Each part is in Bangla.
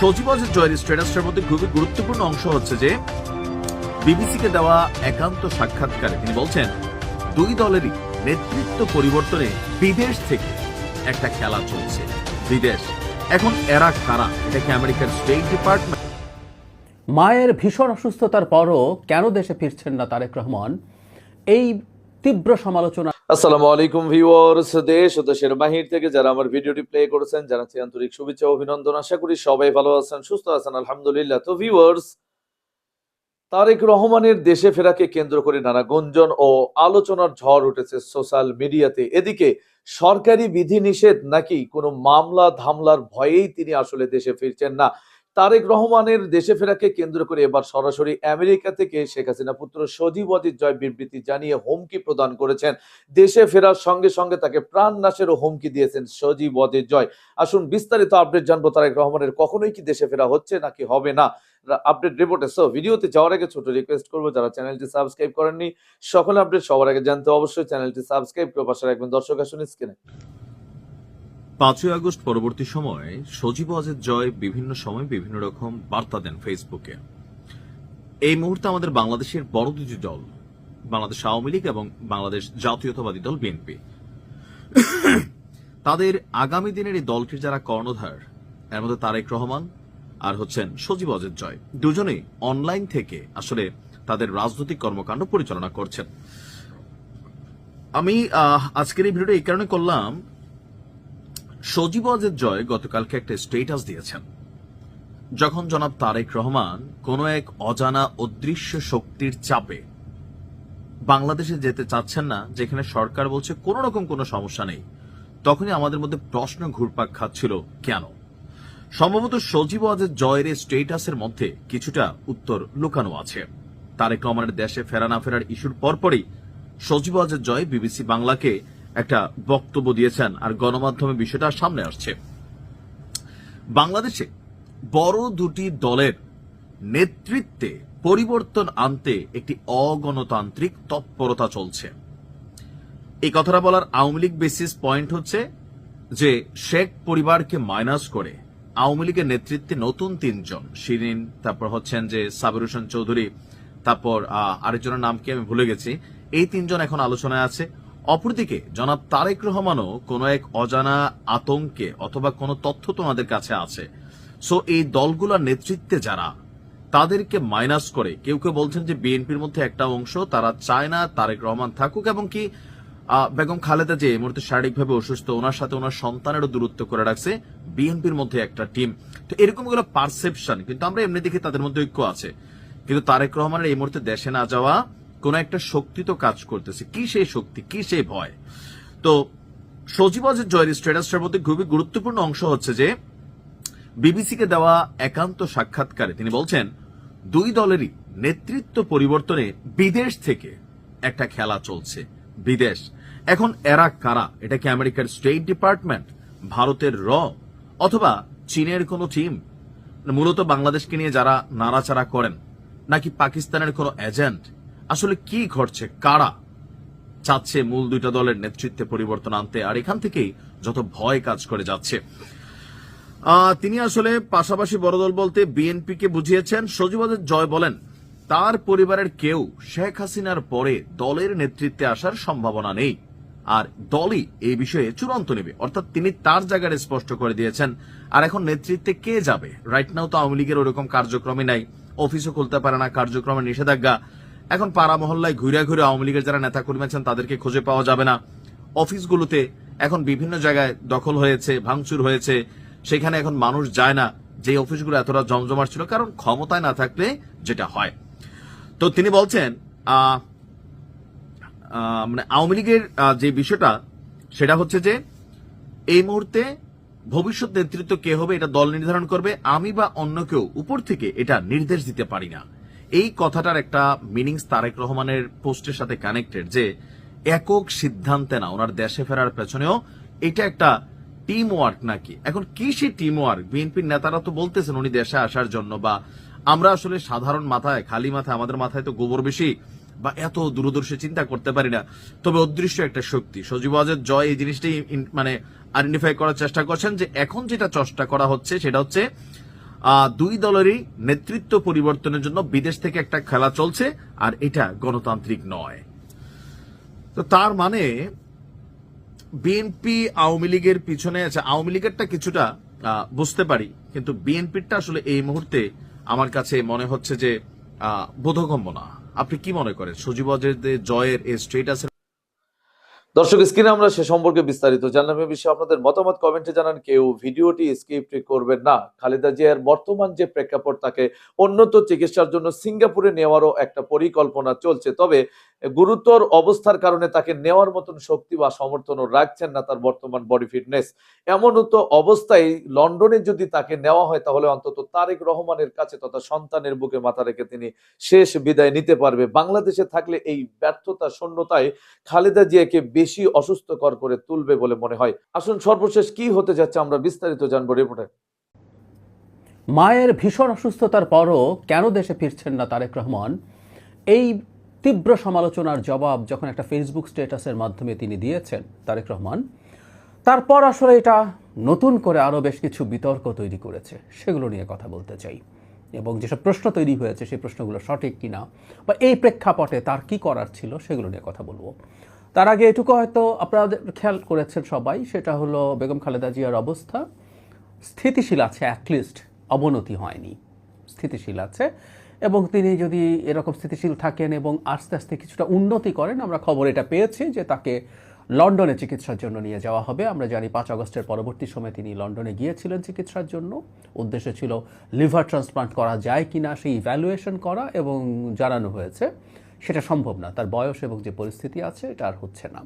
সচিবাজের জয়ের স্ট্যাটাসটার মধ্যে খুবই গুরুত্বপূর্ণ অংশ হচ্ছে যে, বিবিসিকে দেওয়া একান্ত সাক্ষাৎকারে তিনি বলছেন, দুই দলেরই নেতৃত্ব পরিবর্তনে বিদেশ থেকে একটা খেলা চলছে। বিদেশ। এখন এরা কারা? এটা কি আমেরিকার স্টেট ডিপার্টমেন্ট মায়ের ভীষণ অসুস্থতার পরও কেন দেশে ফিরছেন না তারেক রহমান? এই তীব্র সমালোচনা আসসালামু আলাইকুম ভিউয়ার্স, দেশ ও দেশের বাহির থেকে যারা আমার ভিডিওটি প্লে করেছেন, জানাচ্ছি আন্তরিক শুভেচ্ছা অভিনন্দন। আশা করি সবাই ভালো আছেন, সুস্থ আছেন, আলহামদুলিল্লাহ। তো ভিউয়ার্স, তারেক রহমানের দেশে ফেরাকে কেন্দ্র করে নানা গুঞ্জন ও আলোচনার ঝড় উঠেছে সোশ্যাল মিডিয়াতে। এদিকে সরকারি বিধিনিষেধ নাকি কোনো মামলা ধামলার ভয়েই তিনি আসলে দেশে ফিরছেন না? তারেক রহমানের দেশে ফেরাকে কেন্দ্র করে এবার সরাসরি আমেরিকা থেকে শেখ হাসিনা পুত্র সজীব অজিত জয় বিবৃতি জানিয়ে হুমকি প্রদান করেছেন। দেশে ফেরার সঙ্গে সঙ্গে তাকে প্রাণ নাশেরও হুমকি দিয়েছেন সজীব অজিত জয়। আসুন বিস্তারিত আপডেট জানব তারেক রহমানের কখনোই কি দেশে ফেরা হচ্ছে নাকি হবে না। আপডেট রিপোর্টে। সো ভিডিওতে যাওয়ার আগে ছোট রিকোয়েস্ট করব, যারা চ্যানেলটি সাবস্ক্রাইব করেননি, সকল আপডেট সবার আগে জানতে অবশ্যই চ্যানেলটি সাবস্ক্রাইব করে পাশে রাখবেন। দর্শক আসুন স্ক্রিনে। পাঁচই আগস্ট পরবর্তী সময়ে সজীব অজের জয় বিভিন্ন সময় বিভিন্ন রকম বার্তা দেন ফেসবুকে। এই মুহূর্তে আমাদের বাংলাদেশের বড় দুটি দল, বাংলাদেশ আওয়ামী লীগ এবং বাংলাদেশ জাতীয়তাবাদী দল বিএনপি। তাদের আগামী দিনের এই দলটির যারা কর্ণধার, এর মধ্যে তারেক রহমান আর হচ্ছেন সজীব অজের জয়। দুজনেই অনলাইন থেকে আসলে তাদের রাজনৈতিক কর্মকাণ্ড পরিচালনা করছেন। আমি আজকের এই ভিডিওটা এই কারণে করলাম সজীব অজের জয় গতকালকে একটা স্টেটাস দিয়েছেন। যখন জনাব তারেক রহমান কোন এক অজানা অদৃশ্য শক্তির চাপে বাংলাদেশে যেতে চাচ্ছেন না, যেখানে সরকার বলছে কোন রকম কোনো সমস্যা নেই, তখনই আমাদের মধ্যে প্রশ্ন ঘুরপাক খাচ্ছিল, কেন? সম্ভবত সজীব অজের জয়ের স্টেটাসের মধ্যে কিছুটা উত্তর লুকানো আছে। তারেক রহমানের দেশে ফেরা না ফেরার ইস্যুর পরপরই সজীব অজের জয় বিবিসি বাংলাকে একটা বক্তব্য দিয়েছেন আর গণমাধ্যমে বিষয়টা সামনে আসছে। বাংলাদেশে বড় দুটি দলের নেতৃত্বে পরিবর্তন আনতে একটি অগণতান্ত্রিক তৎপরতা চলছে। এই কথাটা বলার আওয়ামী লীগ বেসিস পয়েন্ট হচ্ছে যে শেখ পরিবারকে মাইনাস করে আওয়ামী লীগের নেতৃত্বে নতুন তিনজন, শিরিন, তারপর হচ্ছেন যে সাবির হোসেন চৌধুরী, তারপর আরেকজনের নাম কি আমি ভুলে গেছি, এই তিনজন এখন আলোচনায় আছে। অপরদিকে, জনাব তারেক রহমানও কোন এক অজানা আতঙ্কে অথবা কোনো তথ্য তোমাদের কাছে আছে। সো এই দলগুলোর নেতৃত্বে যারা, তাদেরকে মাইনাস করে, কেউ কেউ বলছেন যে বিএনপির মধ্যে একটা অংশ, তারা চায় না তারেক রহমান থাকুক এবং কি বেগম খালেদা যে এই মুহূর্তে শারীরিকভাবে অসুস্থ, ওনার সাথে ওনার সন্তানেরও দূরত্ব করে রাখছে, বিএনপির মধ্যে একটা টিম তো এরকমগুলো পারসেপশন কিন্তু আমরা এমনি দেখি তাদের মধ্যে ঐক্য আছে। কিন্তু তারেক রহমানের এই মুহূর্তে দেশে না যাওয়া কোন একটা শক্তি তো কাজ করতেছে। কি সেই শক্তি? কি সেই ভয়? তো সজীবজের জয়ের স্ট্যাটাসটার মধ্যে খুবই গুরুত্বপূর্ণ অংশ হচ্ছে যে, বিবিসিকে দেওয়া একান্ত সাক্ষাৎকারে তিনি বলছেন, দুই দলেরই নেতৃত্ব পরিবর্তনে বিদেশ থেকে একটা খেলা চলছে। বিদেশ। এখন এরা কারা? এটা কি আমেরিকার স্টেট ডিপার্টমেন্ট? ভারতের র? অথবা চীনের কোনো টিম? মূলত বাংলাদেশকে নিয়ে যারা নাড়াচাড়া করেন, নাকি পাকিস্তানের কোনো এজেন্ট? আসলে কি ঘটছে? কারা চাচ্ছে মূল দুইটা দলের নেতৃত্বে পরিবর্তন আনতে? আর এখান থেকেই যত ভয় কাজ করে যাচ্ছে। তিনি আসলে পাশাপাশি বড় দল বলতে বিএনপি কে বুঝিয়েছেন সজীবদের জয় বলেন, তার পরিবারের কেউ শেখ হাসিনার পরে দলের নেতৃত্বে আসার সম্ভাবনা নেই। আর দলই এই বিষয়ে চূড়ান্ত নেবে। অর্থাৎ তিনি তার জায়গায় স্পষ্ট করে দিয়েছেন, আর এখন নেতৃত্বে কে যাবে? রাইট নাও তো আওয়ামী লীগের ওরকম কার্যক্রমই নাই। অফিসও খুলতে পারে না, কার্যক্রমে নিষেধাজ্ঞা। এখন পাড়া মহল্লায় ঘুরে ঘুরে আওয়ামী লীগের যারা নেতা কর্মী আছেন, তাদেরকে খুঁজে পাওয়া যাবে না। অফিসগুলোতে এখন বিভিন্ন জায়গায় দখল হয়েছে, ভাঙচুর হয়েছে। সেখানে এখন মানুষ যায় না। যে অফিসগুলো এতটা জমজমাট ছিল, কারণ ক্ষমতায় না থাকলে যেটা হয়। তো তিনি বলছেন মানে আওয়ামী লীগের যে বিষয়টা, সেটা হচ্ছে যে, এই মুহূর্তে ভবিষ্যৎ নেতৃত্ব কে হবে, এটা দল নির্ধারণ করবে। আমি বা অন্য কেউ উপর থেকে এটা নির্দেশ দিতে পারি না। এই কথাটার একটা মিনিংস তারেক রহমানের পোস্টের সাথে কানেক্টেড যে, একক সিদ্ধান্তে না, ওনার দেশে ফেরার পেছনেও এটা একটা টিম ওয়ার্ক নাকি? এখন কি সেই টিম ওয়ার্ক বিএনপির নেতারা তো বলতেছেন উনি দেশে আসার জন্য বা আমরা আসলে সাধারণ মাথায়, খালি মাথায়, আমাদের মাথায় তো গোবর বেশি বা এত দূরদর্শী চিন্তা করতে পারি না। তবে অদৃশ্য একটা শক্তি। সজীব আজের জয় এই জিনিসটাই মানে আইডেন্টিফাই করার চেষ্টা করছেন যে এখন যেটা চেষ্টা করা হচ্ছে সেটা হচ্ছে দুই দলেরই নেতৃত্ব পরিবর্তনের জন্য বিদেশ থেকে একটা খেলা চলছে, আর এটা গণতান্ত্রিক নয়। তো তার মানে বিএনপি আওয়ামী লীগের পিছনে আছে। আওয়ামী লীগেরটা কিছুটা বুঝতে পারি, কিন্তু বিএনপিরটা আসলে এই মুহূর্তে আমার কাছে মনে হচ্ছে যে বোধগম্য না। আপনি কি মনে করেন? সজীব জয়ের এই স্টেটাস দর্শক, স্ক্রিনে আমরা সে সম্পর্কে বিস্তারিত জানলাম। এ বিষয়ে আপনাদের মতামত কমেন্টে জানান। কেউ ভিডিওটি স্কিপ করবেন না। খালেদা জিয়ার বর্তমান যে প্রেক্ষাপট, তাকে উন্নত চিকিৎসার জন্য সিঙ্গাপুরে নেওয়ারও একটা পরিকল্পনা চলছে। তবে গুরুতর অবস্থার কারণে তাকে নেওয়ার মতন শক্তি বা সমর্থনও রাখছেন না তার বর্তমান বডি ফিটনেস এমন তো অবস্থায় লন্ডনে যদি তাকে নেওয়া হয়, তাহলে অন্তত তারেক রহমানের কাছে তথা সন্তানের বুকে মাথা রেখে তিনি শেষ বিদায় নিতে পারবে। বাংলাদেশে থাকলে এই ব্যর্থতা, শূন্যতায় খালেদা জিয়াকে বেশি অসুস্থকর করে তুলবে বলে মনে হয়। আসুন সর্বশেষ কি হতে যাচ্ছে আমরা বিস্তারিত জানব রিপোর্টে। মায়ের ভীষণ অসুস্থতার পরও কেন দেশে ফিরছেন না তারেক রহমান? এই তীব্র সমালোচনার জবাব যখন একটা ফেসবুক স্ট্যাটাসের মাধ্যমে তিনি দিয়েছেন তারেক রহমান, তারপর আসলে এটা নতুন করে আরও বেশ কিছু বিতর্ক তৈরি করেছে। সেগুলো নিয়ে কথা বলতে চাই। এবং যেসব প্রশ্ন তৈরি হয়েছে সেই প্রশ্নগুলো সঠিক কিনা বা এই প্রেক্ষাপটে তার কি করার ছিল সেগুলো নিয়ে কথা বলব। তার আগে এটুকু হয়তো আপনারা খেয়াল করেছেন সবাই, সেটা হলো বেগম খালেদা জিয়ার অবস্থা। স্থিতিশীল আছে অ্যাটলিস্ট অবনতি হয়নি। স্থিতিশীল আছে এবং তিনি যদি এরকম স্থিতিশীল থাকেন এবং আস্তে আস্তে কিছুটা উন্নতি করেন, আমরা খবর এটা পেয়েছি যে তাকে লন্ডনে চিকিৎসার জন্য নিয়ে যাওয়া হবে। আমরা জানি পাঁচ আগস্টের পরবর্তী সময়ে তিনি লন্ডনে গিয়েছিলেন চিকিৎসার জন্য। উদ্দেশ্য ছিল লিভার ট্রান্সপ্লান্ট করা যায় কিনা, সেই ইভ্যালুয়েশন করা এবং জানানো হয়েছে। সেটা সম্ভব না। তার বয়স এবং যে পরিস্থিতি আছে, এটা আর হচ্ছে না।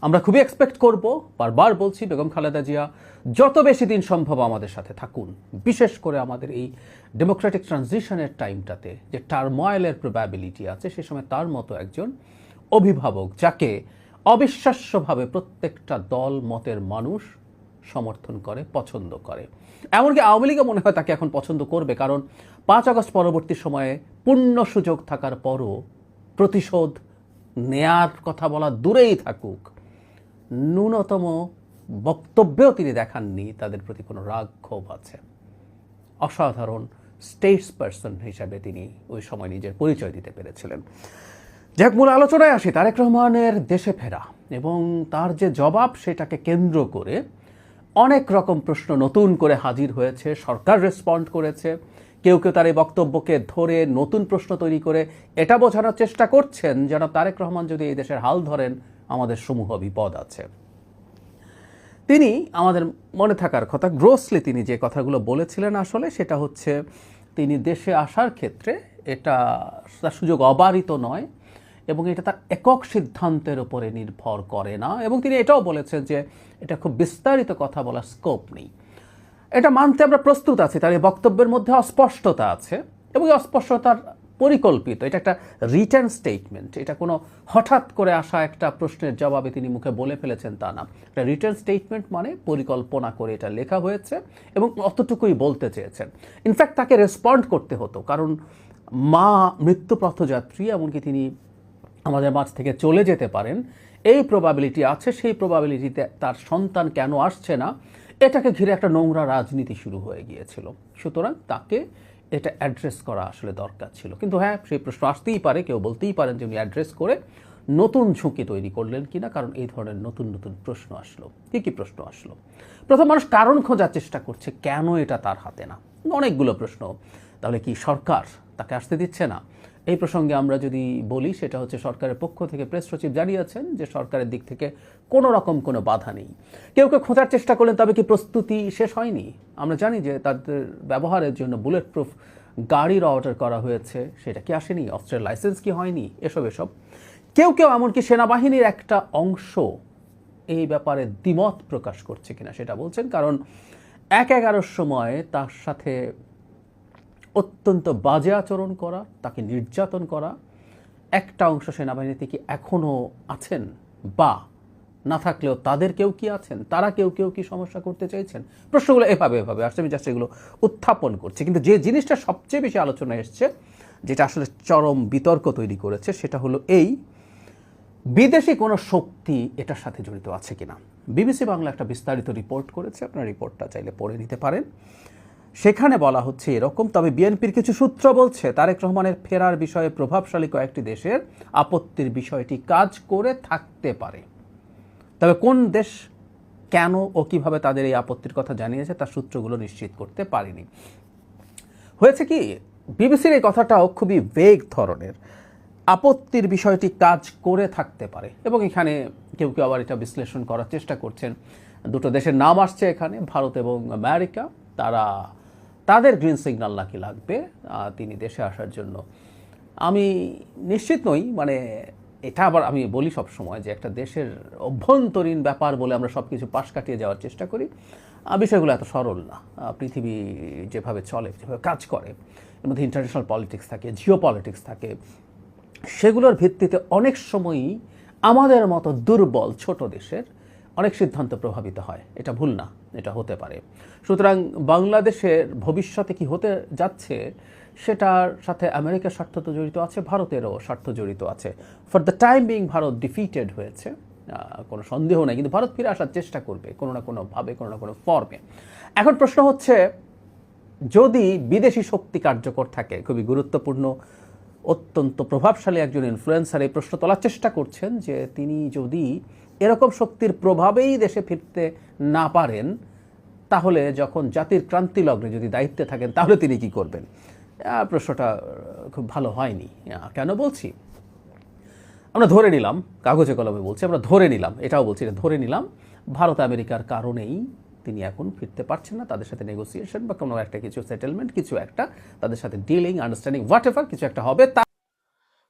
আমরা খুবই এক্সপেক্ট করব, বারবার বলছি, বেগম খালেদা জিয়া, যত বেশি দিন সম্ভব আমাদের সাথে থাকুন। বিশেষ করে আমাদের এই ডেমোক্রেটিক ট্রানজিশনের টাইমটাতে যে টার্ময়েলের প্রবাবিলিটি আছে, সে সময় তার মতো একজন অভিভাবক, যাকে অবিশ্বাস্যভাবে প্রত্যেকটা দল, মতের মানুষ সমর্থন করে, পছন্দ করে। এমনকি আওয়ামী লীগও মনে হয় তাকে এখন পছন্দ করবে, কারণ পাঁচ আগস্ট পরবর্তী সময়ে পূর্ণ সুযোগ থাকার পরও প্রতিশোধ নেয়ার কথা বলা দূরেই থাকুক। ন্যূনতম বক্তব্যেও তিনি দেখাননি তাদের প্রতি কোনো রাগ, ক্ষোভ আছে। অসাধারণ স্টেটস পার্সন হিসাবে তিনি ওই সময় নিজের পরিচয় দিতে পেরেছিলেন। যাক, মূল আলোচনায় আসি। তারেক রহমানের দেশে ফেরা এবং তার যে জবাব সেটাকে কেন্দ্র করে অনেক রকম প্রশ্ন নতুন করে হাজির হয়েছে, সরকার রেসপন্ড করেছে। কেউ কেউ তার এই বক্তব্যকে ধরে নতুন প্রশ্ন তৈরি করে এটা বোঝানোর চেষ্টা করছেন। যেন তারেক রহমান যদি এই দেশের হাল ধরেন, আমাদের সমূহ বিপদ আছে। তিনি আমাদের মনে থাকার কথা গ্রোসলি তিনি যে কথাগুলো বলেছিলেন আসলে সেটা হচ্ছে, তিনি দেশে আসার ক্ষেত্রে এটা সুযোগ অবারিত নয়। এবং এটা তার একক সিদ্ধান্তের উপরে নির্ভর করে না। এবং তিনি এটাও বলেছেন যে এটা খুব বিস্তারিত কথা বলার স্কোপ নেই। এটা মানতে আমরা প্রস্তুত আছি, তার এই বক্তব্যের মধ্যে অস্পষ্টতা আছে এবং এই অস্পষ্টতার পরিকল্পিত, এটা একটা রিটার্ন স্টেটমেন্ট এটা কোনো হঠাৎ করে আসা একটা প্রশ্নের জবাবে তিনি মুখে বলে ফেলেছেন তা না। এটা রিটার্ন স্টেটমেন্ট মানে পরিকল্পনা করে এটা লেখা হয়েছে এবং অতটুকুই বলতে চেয়েছেন। ইনফ্যাক্ট তাকে রেসপন্ড করতে হতো, কারণ মা মৃত্যু পথযাত্রী এমনকি তিনি আমাদের মাঝ থেকে চলে যেতে পারেন। এই প্রবাবিলিটি আছে, সেই প্রবাবিলিটিতে তার সন্তান কেন আসছে না? এটাকে ঘিরে একটা নোংরা রাজনীতি শুরু হয়ে গিয়েছিল। সুতরাং তাকে এটা অ্যাড্রেস করা আসলে দরকার ছিল। কিন্তু হ্যাঁ সেই প্রশ্ন আসতেই পারে, কেউ বলতেই পারেন যে উনি অ্যাড্রেস করে নতুন ঝুঁকি তৈরি করলেন কিনা, কারণ এই ধরনের নতুন নতুন প্রশ্ন আসলো। কী কী প্রশ্ন আসলো? প্রথম মানুষ কারণ খোঁজার চেষ্টা করছে, কেন এটা তার হাতে না? অনেকগুলো প্রশ্ন। তাহলে কি সরকার তাকে আসতে দিচ্ছে না? এই প্রসঙ্গে আমরা যদি বলি, সেটা হচ্ছে সরকারের পক্ষ থেকে প্রেস সচিব জানিয়েছেন যে সরকারের দিক থেকে কোনো রকম কোনো বাধা নেই। কেউ কেউ খোঁজার চেষ্টা করলেন, তবে কি প্রস্তুতি শেষ হয়নি? আমরা জানি যে তাদের ব্যবহারের জন্য বুলেট প্রুফ গাড়ির অর্ডার করা হয়েছে, সেটা কি আসেনি? অস্ত্রের লাইসেন্স কি হয়নি? এসব এসব। কেউ কেউ এমনকি সেনাবাহিনীর একটা অংশ এই ব্যাপারে দ্বিমত প্রকাশ করছে কিনা সেটা বলছেন, কারণ এক এগারোর সময় তার সাথে অত্যন্ত বাজে আচরণ করা, তাকে নির্যাতন করা। একটা অংশ সেনাবাহিনীতে কি এখনও আছেন বা না থাকলেও তাদের কেউ কি আছেন? তারা কেউ কেউ কি সমস্যা করতে চাইছেন? প্রশ্নগুলো এভাবে এভাবে আসলে আমি জাস্ট এগুলো উত্থাপন করছি। কিন্তু যে জিনিসটা সবচেয়ে বেশি আলোচনায় এসছে, যেটা আসলে চরম বিতর্ক তৈরি করেছে, সেটা হলো এই, বিদেশি কোনো শক্তি এটার সাথে জড়িত আছে কিনা? বিবিসি বাংলা একটা বিস্তারিত রিপোর্ট করেছে। আপনার রিপোর্টটা চাইলে পড়ে নিতে পারেন। সেখানে বলা হচ্ছে এরকম, তবে বিএনপির কিছু সূত্র বলছে তারেক রহমানের ফেরার বিষয়ে প্রভাবশালী কয়েকটি দেশের আপত্তির বিষয়টি কাজ করে থাকতে পারে। তবে কোন দেশ কেন ও কীভাবে তাদের এই আপত্তির কথা জানিয়েছে তার সূত্রগুলো নিশ্চিত করতে পারেনি। হয়েছে কি, বিবিসির এই কথাটাও খুবই বেগ ধরনের। আপত্তির বিষয়টি কাজ করে থাকতে পারে এবং এখানে কেউ কেউ আবার এটা বিশ্লেষণ করার চেষ্টা করছেন। দুটো দেশের নাম আসছে এখানে, ভারত এবং আমেরিকা। তারা তাদের গ্রিন সিগন্যাল নাকি লাগবে তিনি দেশে আসার জন্য। আমি নিশ্চিত নই মানে এটা আবার আমি বলি সব সময় যে একটা দেশের অভ্যন্তরীণ ব্যাপার বলে আমরা সব কিছু পাশ কাটিয়ে যাওয়ার চেষ্টা করি। বিষয়গুলো এত সরল না। পৃথিবী যেভাবে চলে, যেভাবে কাজ করে, এর মধ্যে ইন্টারন্যাশনাল পলিটিক্স থাকে জিও পলিটিক্স থাকে, সেগুলোর ভিত্তিতে অনেক সময়ই আমাদের মতো দুর্বল ছোট দেশের অনেক সিদ্ধান্ত প্রভাবিত হয়। এটা ভুল না, এটা হতে পারে। সুতরাং বাংলাদেশের ভবিষ্যতে কি হতে যাচ্ছে সেটার সাথে আমেরিকার স্বার্থ তো জড়িত আছে, ভারতেরও স্বার্থ জড়িত আছে। For the time being Bharat defeated হয়েছে। কোনো সন্দেহ নাই, কিন্তু ভারত ফিরে আসার চেষ্টা করবে কোনো না কোনোভাবে, কোনো না কোনো ফর্মে এখন প্রশ্ন হচ্ছে, যদি বিদেশি শক্তি কার্যকর থাকে, খুবই গুরুত্বপূর্ণ, অত্যন্ত প্রভাবশালী একজন ইনফ্লুয়েন্সার এই প্রশ্ন তোলার চেষ্টা করছেন যে তিনি যদি এরকম শক্তির প্রভাবেই দেশে ফিরতে না পারেন, তাহলে যখন জাতির ক্রান্তি লগ্নে যদি দায়িত্বে থাকেন, তাহলে তিনি কি করবেন? প্রশ্নটা খুব ভালো হয়নি। কেন বলছি? আমরা ধরে নিলাম, কাগজে কলমে বলছি, আমরা ধরে নিলাম, এটাও বলছি, এটা ধরে নিলাম, ভারত আমেরিকার কারণেই তিনি এখন ফিরতে পারছেন না, তাদের সাথে নেগোসিয়েশন বা কোনো একটা কিছু সেটেলমেন্ট কিছু একটা, তাদের সাথে ডিলিং আন্ডারস্ট্যান্ডিং হোয়াট এভার কিছু একটা হবে